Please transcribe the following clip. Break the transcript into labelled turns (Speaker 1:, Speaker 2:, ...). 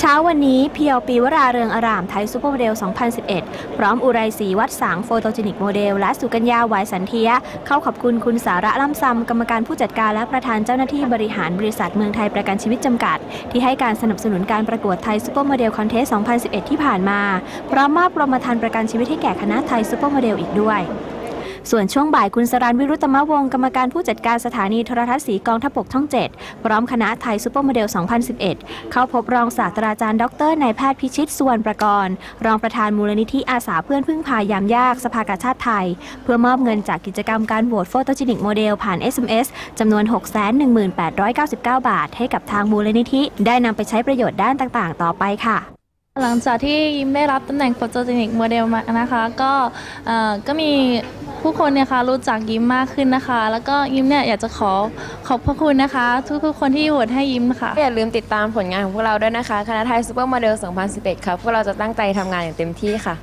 Speaker 1: เช้าวันนี้เพียวปีวราเรืองอารามไทยซูเปอร์โมเดล 2011 พร้อมอุไรศรีวัดสางโฟโตจินิกโมเดล และสุกัญญาวายสันเทีย เข้าขอบคุณคุณสาระล่ำซำกรรมการผู้จัดการและประธานเจ้าหน้าที่บริหารบริษัทเมืองไทยประกันชีวิตจำกัด ที่ให้การสนับสนุนการประกวดไทยซูเปอร์โมเดลคอนเทส 2011 ที่ผ่านมา พร้อมมอบกรมธรรม์ประกันชีวิตให้แก่คณะไทยซูเปอร์โมเดลอีกด้วย ส่วนช่วงบ่ายคุณสรันวิรุตมะวงกรรมการผู้จัดการสถานีโทรทัศน์สีกองทัพบกช่อง 7 พร้อมคณะไทยซูเปอร์โมเดล 2011 เข้าพบรองศาสตราจารย์ดรนายแพทย์พิชิตสุวรรณประกรณ์ รองประธานมูลนิธิอาสาเพื่อนพึ่งพายามยากสภากาชาติไทย เพื่อมอบเงินจากกิจกรรมการโหวตโฟโตจินิกโมเดลผ่าน SMS จำนวน 61899 บาท ให้กับทางมูลนิธิได้นำไปใช้ประโยชน์ด้านต่างๆ ต่อไปค่ะ
Speaker 2: หลังจากที่ยิ้มได้รับตำแหน่งโฟโตเจนิกโมเดลมานะคะ ก็ก็มี ผู้คนเนี่ยค่ะรู้จักยิ้มมากขึ้นนะคะ แล้วก็ยิ้มเนี่ยอยากจะขอขอบพระคุณนะคะ ทุกๆคนที่โหวตให้ยิ้มค่ะ
Speaker 3: อย่าลืมติดตามผลงานของพวกเราด้วยนะคะ คณะไทยซูเปอร์โมเดล 2011 ค่ะ พวกเราจะตั้งใจทำงานอย่างเต็มที่ค่ะ